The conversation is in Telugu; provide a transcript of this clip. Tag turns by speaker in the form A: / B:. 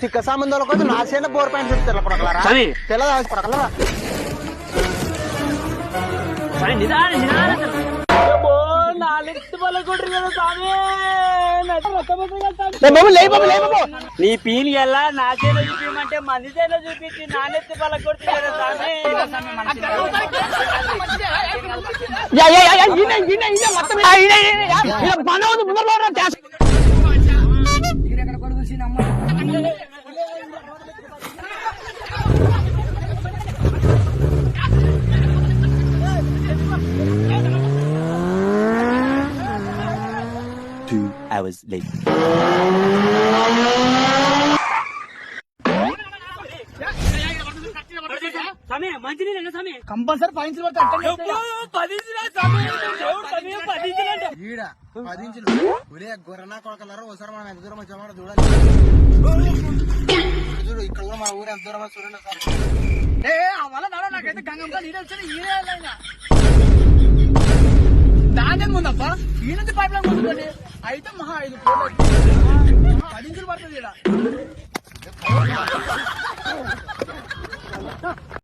A: తిక్క సంబంధాల కోసం నా చేన బోర్ పాయింట్ చెప్తారు పడకలరా. తెల్ల పడకలరా
B: నిదానం, నిదానం. నీ పీని ఎలా నా చేలో చూపించమంటే మంది చేలో చూపించి నానెత్తి పల కొడుతుంది
C: Two hours later.
A: Compulsory fines పడతాయి
B: పది స్వామి దేవుడు స్వామి పది ఇంచులంట.
A: ఈడ పది ఇంచులు. ఒరే గొర్రెనా కొడకలరా? ఒకసారి మనం ఎంత దూరం వచ్చామో చూడాలి చూడు ఇక్కడ కూడా మన ఊరు ఎంత దూరం చూడండి ఒకసారి. ఏ అవల నాడ నాకైతే గంగమ్మ నీళ్ళు వచ్చి ఈడే ముందప్ప ఈ నుంచి పైప్ లైన్ ముందుకోండి అయితే మహా ఐదు కోట్లు. పది ఇంచులు పడుతుంది ఈడ